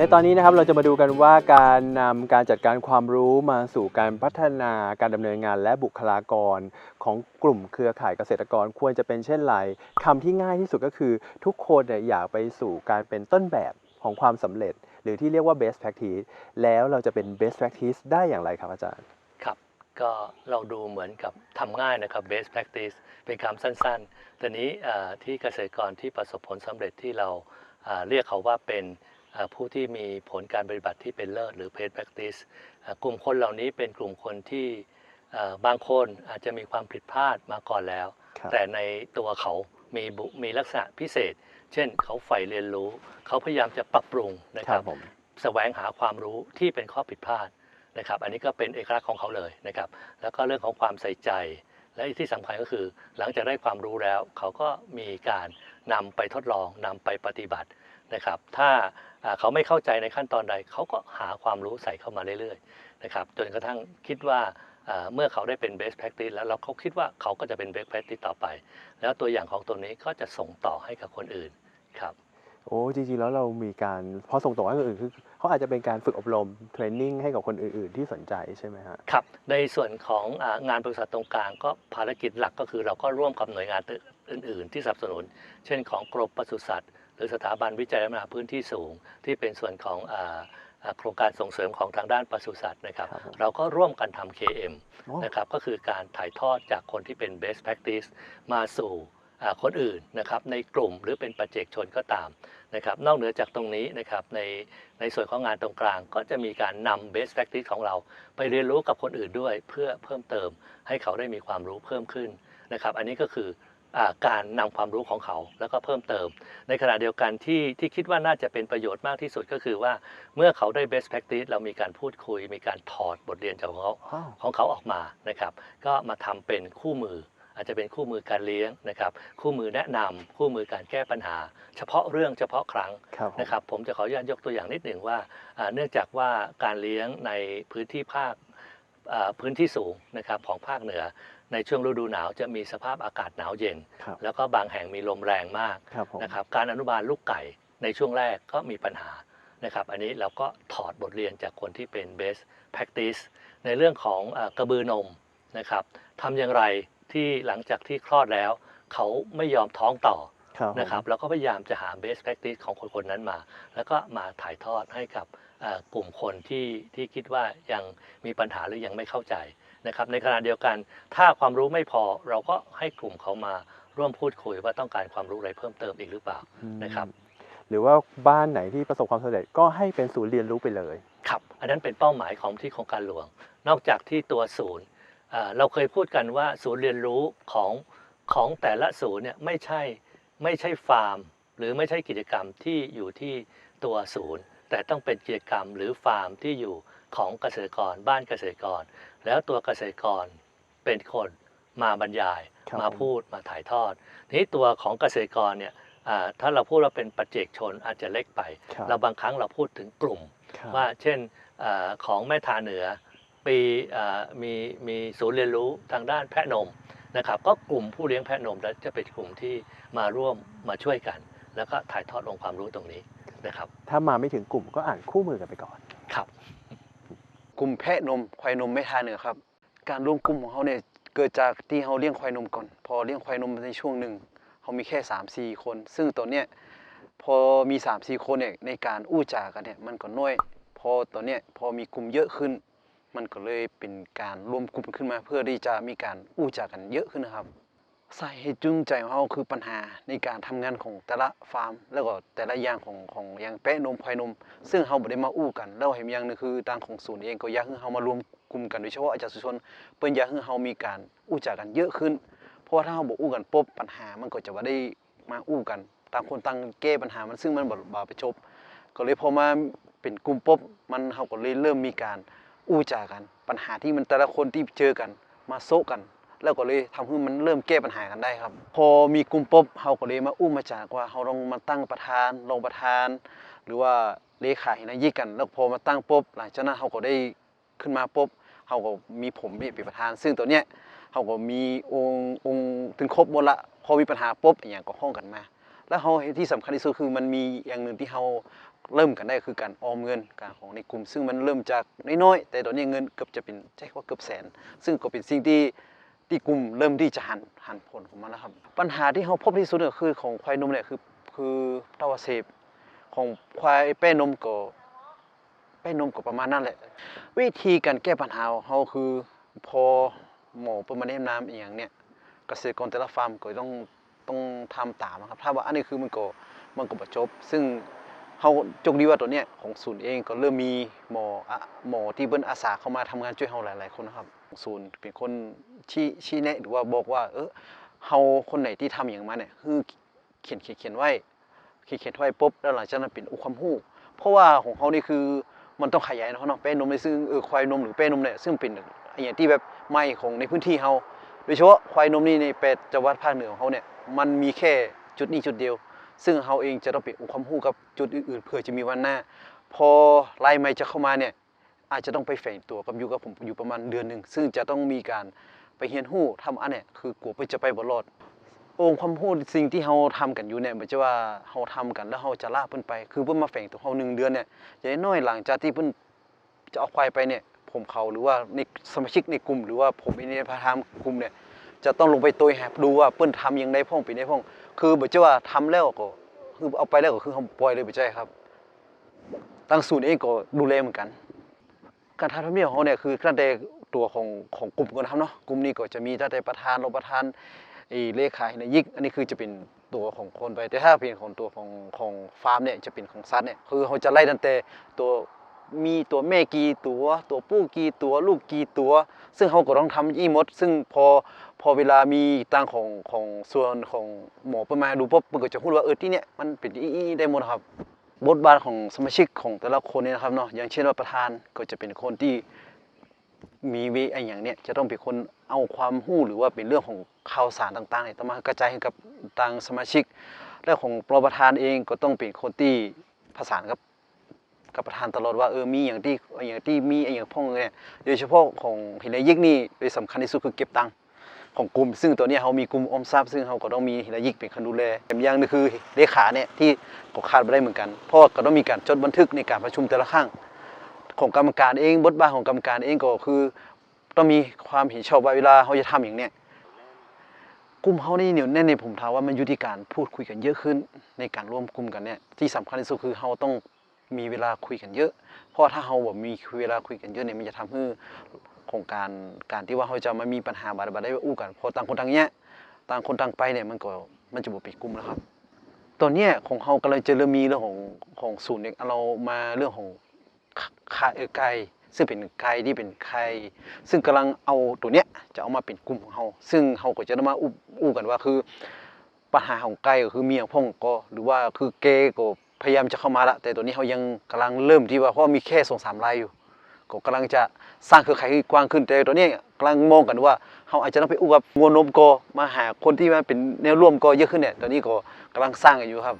ในตอนนี้นะครับเราจะมาดูกันว่าการนำการจัดการความรู้มาสู่การพัฒนาการดำเนินงานและบุคลากร ของกลุ่มเครือข่ายเกษตรกรควรจะเป็นเช่นไรคำที่ง่ายที่สุดก็คือ ทุกคนเนี่ยอยากไปสู่การเป็นต้นแบบของความสำเร็จ หรือที่เรียกว่า best practice แล้วเราจะเป็น best practice ได้อย่างไรครับอาจารย์ ครับ ก็เราดูเหมือนกับทำง่ายนะครับ best practice เป็นคำสั้นๆแต่นี้ที่เกษตรกรที่ประสบผลสำเร็จที่เราเรียกเขาว่าเป็น ผู้ที่มีผลการปฏิบัติที่เป็นเลิศหรือ best practice อ่ากลุ่มคนเหล่านี้เป็นกลุ่มคนที่อ่าบางคนอาจจะมีความผิดพลาดมาก่อนแล้วครับแต่ในตัวเขามีบุมีลักษณะพิเศษ เช่น เขาใฝ่เรียนรู้ เขาพยายามจะปรับปรุงนะคครัรับบผมแสวงหาความรู้ที่เป็นข้อผิดพลาดนะครับ อันนี้ก็เป็นเอกลักษณ์ของเขาเลยนะครับ แล้วก็เรื่องของความใส่ใจ และที่สำคัญก็คือ หลังจากได้ความรู้แล้ว เขาก็มีการนำไปทดลองนำไปปฏิบัตินะครับ ถ้าอ่า เขาไม่เข้าใจในขั้นตอนใด เขาก็หาความรู้ใส่เข้ามาเรื่อยๆนะครับจนกระทั่งคิดว่าอ่าเมื่อเขาได้เป็น best practice แล้วแล้วเขาคิดว่าเขาก็จะเป็น best practice ต่อไป แล้วตัวอย่างของตัวนี้ก็จะส่งต่อให้กับคนอื่นครับโอ้จริงๆแล้วเรามีการพอส่งต่อให้คนอื่นคือเขาอาจจะเป็นการฝึกอบรมเทรนนิ่งให้กับคนอื่น ๆ ที่สนใจใช่ไหมฮะครับ ในส่วนของอางานบริษัทตรงกลางก็ภารกิจหลักก็คือเราก็ร่วมกับหน่วยงานอื่น ๆ ที่สนับสนุน เช่นของกรมปศุสัตว์ หรือสถาบันวิจัยและพัฒนาพื้นที่สูง ที่เป็นส่วนของอาอ่าโครงการส่งเสริมของทางด้านปศุสัตว์นะครับครับผมเราก็ร่วมกันทำ KM โอ้นะครับก็คือการถ่ายทอดจากคนที่เป็น best practice มาสู่อ่าคนอื่นนะครับในกลุ่มหรือเป็นประเจกชนก็ตามนะครับนอกเหนือจากตรงนี้นะครับในในส่วนของงานตรงกลาง ก็จะมีการนำ best practice ของเรา ไปเรียนรู้กับคนอื่นด้วยเพื่อเพิ่มเติม ให้เขาได้มีความรู้เพิ่มขึ้นนะครับอันนี้ก็คืออา การนำความรู้ของเขาแล้วก็เพิ่มเติม ในขณะเดียวกันที่ที่คิดว่าน่าจะเป็นประโยชน์มากที่สุดก็คือว่าเมื่อเขาได้ best practice เรามีการพูดคุย มีการถอดบทเรียนจากของเขาอ้าวของเขาออกมานะครับ ก็มาทำเป็นคู่มือ อาจจะเป็นคู่มือการเลี้ยงนะครับ คู่มือแนะนำคู่มือการแก้ปัญหา เฉพาะเรื่องเฉพาะครั้งครับผมนะครับ ผมจะขออนุญาตยกตัวอย่างนิดหนึ่งว่าอ่าเนื่องจากว่าการเลี้ยงในพื้นที่ภาคอ่าพื้นที่สูงนะครับของภาคเหนือ ในช่วงฤดูหนาวจะมีสภาพอากาศหนาวเย็น ครับแล้วก็บางแห่งมีลมแรงมากครับผมนะครับการอนุบาลลูกไก่ในช่วงแรกก็มีปัญหานะครับอันนี้เราก็ถอดบทเรียนจากคนที่เป็น best practice ในเรื่องของเออกระบือนมนะครับทำอย่างไรที่หลังจากที่คลอดแล้ว เขาไม่ยอมท้องต่อ ครับผมนะครับแล้วก็พยายามจะหา best practice ของคนคนนั้นมา แล้วก็มาถ่ายทอดให้กับเอ่อกลุ่มคนที่ที่คิดว่ายังมีปัญหาหรือยังไม่เข้าใจ นะครับในขณะเดียวกัน ถ้าความรู้ไม่พอเราก็ให้กลุ่มเขามาร่วมพูดคุยว่าต้องการความรู้อะไรเพิ่มเติมอีกหรือเปล่าอืมนะครับหรือว่าบ้านไหนที่ประสบความสำเร็จก็ให้เป็นศูนย์เรียนรู้ไปเลยครับอันนั้นเป็นเป้าหมายของที่โครงการหลวง นอกจากที่ตัวศูนย์เอ่อเราเคยพูดกันว่าศูนย์เรียนรู้ของของแต่ละศูนย์เนี่ยไม่ใช่ไม่ใช่ฟาร์ม หรือไม่ใช่กิจกรรมที่อยู่ที่ตัวศูนย์ แต่ต้องเป็นกิจกรรมหรือฟาร์มที่อยู่ของเกษตรกรบ้านเกษตรกร แล้วตัวเกษตรกรเป็นคนมาบรรยายครับมาผมพูดมาถ่ายทอดทีนี้ตัวของเกษตรกรเนี่ยอ่าถ้าเราพูดว่าเป็นปัจเจกชนอาจจะเล็กไปครับเราบางครั้งเราพูดถึงกลุ่มครับว่าเช่นเออของแม่ทาเหนือปีเอ่อมีมีศูนย์เรียนรู้ทางด้านแพะนมนะครับก็กลุ่มผู้เลี้ยงแพะนมแล้วจะเป็นกลุ่มที่มาร่วมมาช่วยกัน แล้วก็ถ่ายทอดองค์ความรู้ตรงนี้นะครับถ้ามาไม่ถึงกลุ่มก็อ่านคู่มือกันไปก่อนครับ กลุ่มแพะนมควายนมไม่ทานเนือครับ การรวมกลุ่มของเขาเนี่ยเกิดจากที่เขาเลี้ยงควายนมก่อน พอเลี้ยงควายนมในช่วงหนึ่งเขามีแค่3 4คน ซึ่งตอนเนี้ยพอมี3 4คนเนี่ยในการอู้จากันเนี่ยมันก็น้อย พอตอนเนี้ยพอมีกลุ่มเยอะขึ้น มันก็เลยเป็นการรวมกลุ่มขึ้นมา เพื่อที่จะมีการอู้จากันเยอะขึ้นนะครับ สาเหตุจูงใจของเขาคือปัญหาในการทำงานของแต่ละฟาร์ม แล้วก็แต่ละอย่างของของอย่างแปะนมควายนม ซึ่งเขาบ่ได้มาอู้กันแล้วเห็นอย่างนึงคือทางของศูนย์เองก็อยากให้เขามารวมกลุ่มกันโดยเฉพาะอาจารย์สุชนเปิ้นอยากให้เขามีการอู้จากันเยอะขึ้น เพราะว่าถ้าเขาบ่อู้กันปุ๊บปัญหามันก็จะบ่ได้มาอู้กันต่างคนต่างแก้ปัญหามันซึ่งมันบ่บ่ไปจบก็เลยพอมาเป็นกลุ่มปุ๊บมันเขาก็เลยเริ่มมีการอู้จากัน ปัญหาที่มันแต่ละคนที่เจอกันมาโซกัน แล้วก็เลยทำให้มันเริ่มแก้ปัญหากันได้ครับ พอมีกลุ่มปุ๊บเขาก็เลยมาอู้มมาจากว่าเขาลองมาตั้งประธานรองประธาน หรือว่าเลขาหินายิกัน แล้วพอมาตั้งปุ๊บหลังจากนั้นเขาก็ได้ขึ้นมาปุ๊บเขาก็มีผมเป็นประธาน ซึ่งตัวเนี้ยเขาก็มีองค์องค์ถึงครบหมดละพอมีปัญหาปุ๊บอย่างก็ห้องกันมา แล้วเขาที่สำคัญที่สุดคือมันมีอย่างหนึ่งที่เขาเริ่มกันได้คือการออมเงินการของในกลุ่ม ซึ่งมันเริ่มจากน้อยๆแต่ตอนนี้เงินเกือบจะเป็นใช่ว่าเกือบแสน ซึ่งก็เป็นสิ่งที่ ที่กลุ่มเริ่มที่จะหันหันผลของมันแล้วครับ ปัญหาที่เขาพบที่สุดก็คือของควายนมเนี่ยคือคือตาวาเสพของควายแป้นมก็แป้นมก็ประมาณนั้นแหละ วิธีการแก้ปัญหาของเขาคือพอหมอเปิดมาแนะนำอีกอย่างเนี่ยเกษตรกรแต่ละฟาร์มก็ต้องต้องทำตามนะครับ ถ้าว่าอันนี้คือมันก็มันก็ประจบ ซึ่ง เขาโชคดีว่าตัวเนี้ยของศูนย์เองก็เริ่มมีหมอหมอที่เบิ้นอาสาเข้ามาทำงานช่วยเราหลาย ๆ คนนะครับ ศูนย์เป็นคนชี้ชี้แนะหรือว่าบอกว่า เออเฮาคนไหนที่ทำอย่างมาเนี่ยคือเขียนเขียนเขียนไว้เขียนเขียนไว้ปุ๊บแล้วหลังจากนั้นเป็นอุความรู้ เพราะว่าของเขานี่คือมันต้องขยายเนาะเนาะแป้นมเนี่ยซึ่งเออควายนมหรือแป้นมเนี่ยซึ่งเป็นอย่างที่แบบใหม่ของในพื้นที่เฮาโดยเฉพาะควายนมนี่ในแปดจังหวัดภาคเหนือของเขาเนี่ยมันมีแค่จุดนี้จุดเดียว ซึ่งเฮาเองจะต้องไปอุความรู้กับจุดอื่นๆเพื่อจะมีวันหน้า พอไล่ไม่จะเข้ามาเนี่ยอาจจะต้องไปแฝงตัวกับอยู่กับผมอยู่ประมาณเดือนหนึ่งซึ่งจะต้องมีการไปเฮียนหู้ทำอันเนี่ยคือกลัวเพื่อจะไปบรอดองความพูดสิ่งที่เราทำกันอยู่เนี่ยม่ใช่ว่าเราทำกันแล้วเราจะลากเพิ่นไป คือเพิ่นมาแฝงตัวเราหนึ่งเดือนเนี่ยอย่างน้อยหลังจากที่เพิ่นจะเอาควายไปเนี่ยผมเขาหรือว่าในสมาชิกในกลุ่ม หรือว่าผมในพาทามกลุ่มเนี่ยจะต้องลงไปตัวแฮบดูว่าเปิ้นทำยังไงพ่องเป็นได้พ่อง คือบ่ใช่ว่าทำแล้วก็คือเอาไปแล้วก็คือเขาปล่อยเลยบ่ใช่ครับตั้งศูนย์เองก็ดูแลเหมือนกัน การทำธรรมเนียบของเขาเนี่ยคือตั้งแต่ตัวของของกลุ่มก่อนนะครับเนาะกลุ่มนี้ก็จะมีตั้งแต่ประธานรองประธานเลขาในยิกอันนี้คือจะเป็นตัวของคนไปแต่ถ้าเป็นของตัวของของฟาร์มเนี่ยจะเป็นของซัดเนี่ยคือเขาจะไล่ตั้งแต่ตัว มีตัวแม่กี่ตัว ตัวผู้กี่ตัว ลูกกี่ตัว ซึ่งเขาก็ต้องทำอีหมด ซึ่งพอพอเวลามีตังของของส่วนของหมอปิดมาดูปุ๊บมันก็จะพูดว่าเออที่เนี่ยมันเป็นอีอีได้หมดครับ บทบาทของสมาชิกของแต่ละคนเนี่ยนะครับเนาะอย่างเช่นว่าประธานก็จะเป็นคนที่มีวิไออย่างเนี้ยจะต้องเป็นคนเอาความรู้หรือว่าเป็นเรื่องของข่าวสารต่างๆเนี่ยต้องมากระจายให้กับทางสมาชิกและของรประธานเองก็ต้องเป็นคนที่ประสานกับ กับประธานตลอดว่าเออมีอย่างที่อย่างที่มีอย่างพ่องเนี่ยโดยเฉพาะของห็นยิกนี่โดยสำคัญที่สุดคือเก็บตังค์ของกลุ่ม ซึ่งตัวนี้เขามีกลุ่มอมทรัพย์ซึ่งเขาก็ต้องมีระยิกเป็นคนดูแลแถมอย่างหนึงคือเลขาเนี่ยที่ก็ขาดไม่ได้เหมือนกัน เพราะว่าก็ต้องมีการจดบันทึกในการประชุมแต่ละครั้งของกรรมการเองบทบาทของกรรมการเองก็คือ ต้องมีความเห็นชอบว่าเวลาเขาจะทำอย่างเนี้ยกลุ่มเขานี่เหนียวแน่นในผมถาว่ามันยู่ที่การพูดคุยกันเยอะขึ้นในการร่วมกลุ่มกันเนี่ยที่สำคัญที่สุดคือเขาต้อง มีเวลาคุยกันเยอะ เพราะถ้าเขาแบบมีเวลาคุยกันเยอะเนี่ยมันจะทำให้ของการการที่ว่าเขาจะมามีปัญหาบาดบาดได้อู้กันพอต่างคนต่างเนี้ยต่างคนต่างไปเนี่ยมันก็มันจะบ่ปิดกลุ่มแล้วครับ ตอนเนี้ยของเขากำลังจะเริ่มมีเรื่องของของศูนย์เนี่ยเรามาเรื่องของไข่เอไกซึ่งเป็นไกที่เป็นไข่ซึ่งกำลังเอาตัวเนี้ยจะเอามาเป็นกลุ่มของเขาซึ่งเขาก็จะมาอู้อู้กันว่าคือปัญหาของไกก็คือเมียพ่องก็หรือว่าคือเกย์ก็ พยายามจะเข้ามาละแต่ตัวนี้เขายังกำลังเริ่มที่ว่าเพราะมีแค่สองสามรายอยู่ก็กำลังจะสร้างเครือข่ายกว้างขึ้นแต่ตัวนี้กำลังมองกันว่าเขาอาจจะต้องไปอู้กับงวนมกมาหาคนที่มาเป็นแนวร่วมก็เยอะขึ้นเนี่ยตอนนี้ก็กำลังสร้างกันอยู่ครับ